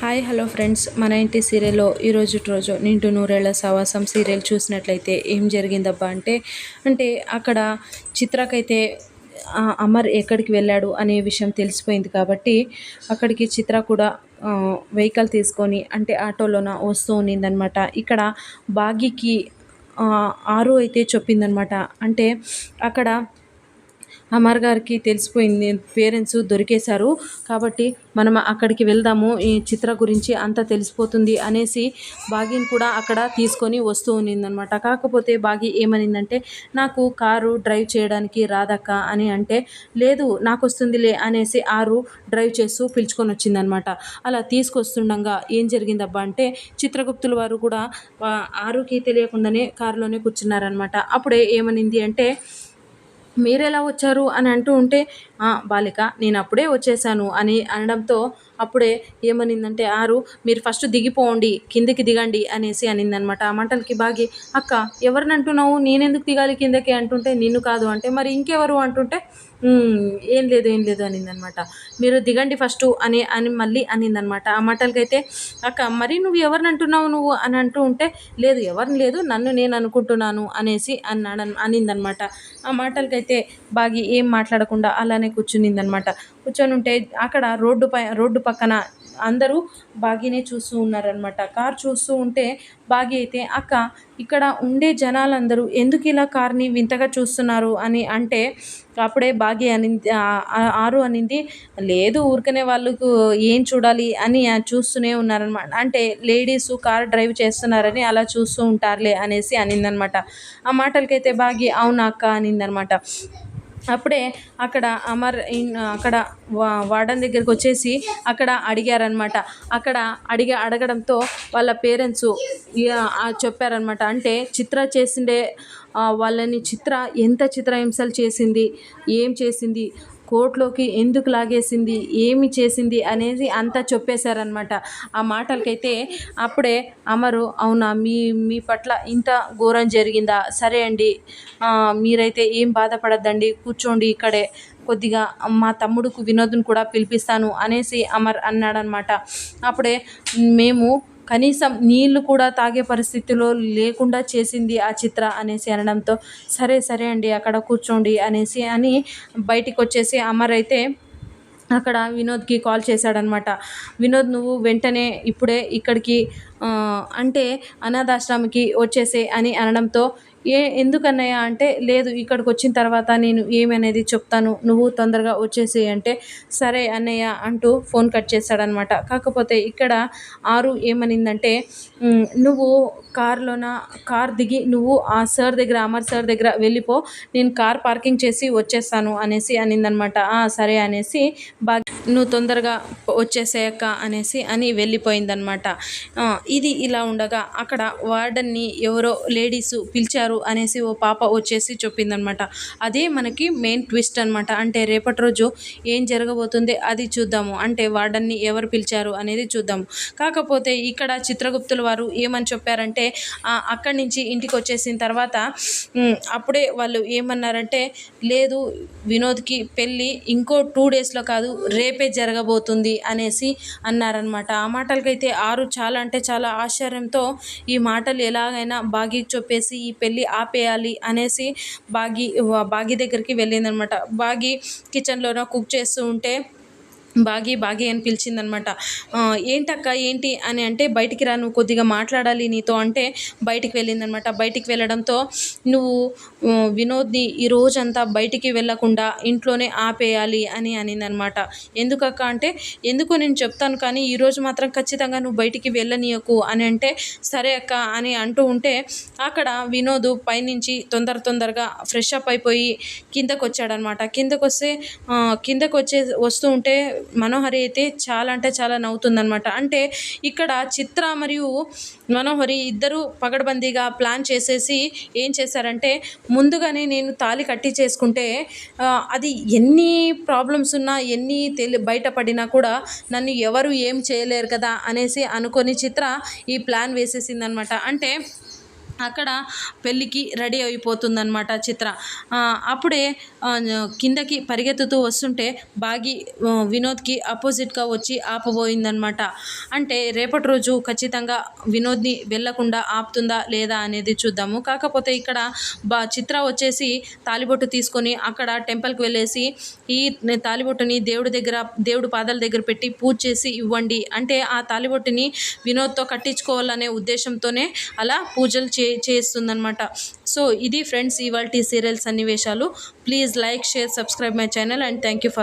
Hi hello friends. మన ఇంటి సీరియల్లో ఈరోజు రోజు నిండు నూరేళ్ళ సవాసం సీరియల్ చూసినట్లయితే ఏం జరిగిందబ్బా అంటే అంటే అక్కడ చిత్రకైతే అమర్ ఎక్కడికి వెళ్ళాడు అనే విషయం తెలిసిపోయింది కాబట్టి అక్కడికి చిత్ర కూడా వెహికల్ తీసుకొని అంటే ఆటోలోన వస్తూ ఉన్నిందనమాట ఇక్కడ బాగీకి ఆరు అయితే చెప్పిందనమాట అంటే అక్కడ అమర్ గారికి తెలిసిపోయింది పేరెంట్స్ దొరికేశారు. కాబట్టి మనం అక్కడికి వెళ్దాము ఈ చిత్ర గురించి అంతా తెలిసిపోతుంది అనేసి బాగీని కూడా అక్కడ తీసుకొని వస్తూ ఉన్నిందనమాట. కాకపోతే బాగి ఏమనిందంటే నాకు కారు డ్రైవ్ చేయడానికి రాదక్క అని అంటే లేదు నాకు వస్తుందిలే అనేసి ఆరు డ్రైవ్ చేస్తూ పిలుచుకొని వచ్చిందనమాట. అలా తీసుకొస్తుండగా ఏం జరిగిందబ్బా అంటే చిత్రగుప్తుల వారు కూడా ఆరుకి తెలియకుండానే కారులోనే కూర్చున్నారనమాట. అప్పుడే ఏమనింది అంటే మీరెలా వచ్చారు అని అంటూ ఉంటే బాలిక నేను అప్పుడే వచ్చేసాను అని అనడంతో అప్పుడే ఏమనిందంటే ఆరు మీరు ఫస్ట్ దిగిపోండి కిందికి దిగండి అనేసి అనిందనమాట. ఆ మంటలకి బాగి అక్క ఎవరిని అంటున్నావు నేనెందుకు దిగాలి కిందకి? అంటుంటే నిన్ను కాదు అంటే మరి ఇంకెవరు? అంటుంటే ఏం లేదు ఏం లేదు అనిందనమాట. మీరు దిగండి ఫస్ట్ అని అని మళ్ళీ అనిందనమాట. ఆ మాటలకైతే అక్క మరి నువ్వు ఎవరిని అంటున్నావు నువ్వు? అని అంటూ ఉంటే లేదు ఎవరిని లేదు నన్ను నేను అనుకుంటున్నాను అనేసి అన్నాడు అనిందనమాట. ఆ మాటలకైతే బాగి ఏం మాట్లాడకుండా అలానే కూర్చునిందనమాట. కూర్చొని ఉంటే అక్కడ రోడ్డు పై రోడ్డు పక్కన అందరూ బాగీనే చూస్తూ ఉన్నారనమాట. కార్ చూస్తూ ఉంటే బాగి అయితే అక్క ఇక్కడ ఉండే జనాలందరూ ఎందుకు ఇలా కార్ని వింతగా చూస్తున్నారు? అని అంటే అప్పుడే బాగి అనింది ఆరు అనింది లేదు ఊరికనే వాళ్ళకు ఏం చూడాలి? అని చూస్తూనే ఉన్నారనమాట. అంటే లేడీస్ కార్ డ్రైవ్ చేస్తున్నారని అలా చూస్తూ ఉంటారులే అనేసి అనిందనమాట. ఆ మాటలకైతే బాగి అవునా అక్క? అనిందనమాట. అప్పుడే అక్కడ అమర్ అక్కడ వార్డన్ దగ్గరికి వచ్చేసి అక్కడ అడిగారనమాట అక్కడ అడిగి అడగడంతో వాళ్ళ పేరెంట్స్ చెప్పారనమాట అంటే చిత్ర చేసిండే వాళ్ళని చిత్ర ఎంత చిత్రహింసలు చేసింది ఏం చేసింది కోర్టులోకి ఎందుకు లాగేసింది ఏమి చేసింది అనేది అంతా చెప్పేశారనమాట ఆ మాటలకైతే అప్పుడే అమరు అవునా మీ మీ పట్ల ఇంత ఘోరం జరిగిందా? సరే అండి మీరైతే ఏం బాధపడద్దండి కూర్చోండి ఇక్కడే. కొద్దిగా మా తమ్ముడుకు వినోద్ను కూడా పిలిపిస్తాను అనేసి అమర్ అన్నాడనమాట అప్పుడే మేము కనీసం నీళ్ళు కూడా తాగే పరిస్థితిలో లేకుండా చేసింది ఆ చిత్ర అనేసి అనడంతో సరే సరే అండి అక్కడ కూర్చోండి అనేసి అని బయటికి వచ్చేసి అమర్ అయితే అక్కడ వినోద్కి కాల్ చేశాడనమాట. వినోద్ నువ్వు వెంటనే ఇప్పుడే ఇక్కడికి అంటే అనాథాశ్రమకి వచ్చేసే అని అనడంతో ఏ ఎందుకన్నయ్య అంటే లేదు ఇక్కడికి వచ్చిన తర్వాత నేను ఏమనేది చెప్తాను నువ్వు తొందరగా వచ్చేసి అంటే సరే అన్నయ్య అంటూ ఫోన్ కట్ చేశాడనమాట కాకపోతే ఇక్కడ ఆరు ఏమనిందంటే నువ్వు కార్లోన కార్ దిగి నువ్వు ఆ సార్ దగ్గర అమర్ సార్ దగ్గర వెళ్ళిపో నేను కార్ పార్కింగ్ చేసి వచ్చేస్తాను అనేసి అనిందనమాట సరే అనేసి బాగా నువ్వు తొందరగా వచ్చేసేయక్క అనేసి అని వెళ్ళిపోయిందనమాట ఇది ఇలా ఉండగా అక్కడ వార్డన్ని ఎవరో లేడీస్ పిలిచారు అనేసి ఓ పాప వచ్చేసి చెప్పిందనమాట అదే మనకి మెయిన్ ట్విస్ట్ అనమాట అంటే రేపటి రోజు ఏం జరగబోతుంది అది చూద్దాము. అంటే వార్డన్ని ఎవరు పిలిచారు అనేది చూద్దాము. కాకపోతే ఇక్కడ చిత్రగుప్తుల వారు ఏమని చెప్పారంటే అక్కడి నుంచి ఇంటికి వచ్చేసిన తర్వాత అప్పుడే వాళ్ళు ఏమన్నారంటే లేదు వినోద్కి పెళ్ళి ఇంకో టూ డేస్లో కాదు రేపు జరగబోతుంది అనేసి అన్నారనమాట ఆ మాటలకైతే ఆరు చాలా అంటే చాలా ఆశ్చర్యంతో ఈ మాటలు ఎలాగైనా బాగీకి చెప్పేసి ఈ పెళ్ళి ఆపేయాలి అనేసి బాగి బాగి దగ్గరికి వెళ్ళిందనమాట బాగి కిచెన్లోనో కుక్ చేస్తూ ఉంటే బాగి బాగి అని పిలిచిందనమాట. ఏంటక్క ఏంటి? అని అంటే బయటికి రా నువ్వు కొద్దిగా మాట్లాడాలి నీతో. అంటే బయటికి వెళ్ళిందనమాట. బయటికి వెళ్ళడంతో నువ్వు వినోద్ని ఈ రోజంతా బయటికి వెళ్ళకుండా ఇంట్లోనే ఆపేయాలి అని అనిందనమాట. ఎందుకక్క? అంటే ఎందుకో నేను చెప్తాను కానీ ఈరోజు మాత్రం ఖచ్చితంగా నువ్వు బయటికి వెళ్ళనీయకు అని అంటే సరే అక్క అని అంటూ ఉంటే అక్కడ వినోద్ పైనుంచి తొందర తొందరగా ఫ్రెష్ అప్ అయిపోయి కిందకు వచ్చాడనమాట కిందకు వస్తే కిందకు వచ్చే వస్తూ ఉంటే మనోహరి అయితే చాలా అంటే చాలా నవ్వుతుందనమాట అంటే ఇక్కడ చిత్ర మరియు మనోహరి ఇద్దరు పగడబందీగా ప్లాన్ చేసేసి ఏం చేశారంటే ముందుగానే నేను తాళి కట్టి చేసుకుంటే అది ఎన్ని ప్రాబ్లమ్స్ ఉన్నా ఎన్ని తెలి బయటపడినా కూడా నన్ను ఎవరు ఏం చేయలేరు కదా అనేసి అనుకొని చిత్ర ఈ ప్లాన్ వేసేసిందనమాట అంటే అక్కడ పెళ్ళికి రెడీ అయిపోతుందన్నమాట చిత్ర. అప్పుడే కిందకి పరిగెత్తుతూ వస్తుంటే బాగి వినోద్కి అపోజిట్గా వచ్చి ఆపబోయిందనమాట అంటే రేపటి రోజు ఖచ్చితంగా వినోద్ని వెళ్ళకుండా ఆపుతుందా లేదా అనేది చూద్దాము. కాకపోతే ఇక్కడ బా చిత్ర వచ్చేసి తాలిబొట్టు తీసుకొని అక్కడ టెంపుల్కి వెళ్ళేసి ఈ తాలిబొట్టుని దేవుడి దగ్గర దేవుడి పాదాల దగ్గర పెట్టి పూజ చేసి ఇవ్వండి. అంటే ఆ తాలిబొట్టుని వినోద్తో కట్టించుకోవాలనే ఉద్దేశంతోనే అలా పూజలు చే చేస్తుందన్నమాట. సో ఇది ఫ్రెండ్స్ ఇవాళ సీరియల్ సన్నివేశాలు. Please like share subscribe my channel and thank you for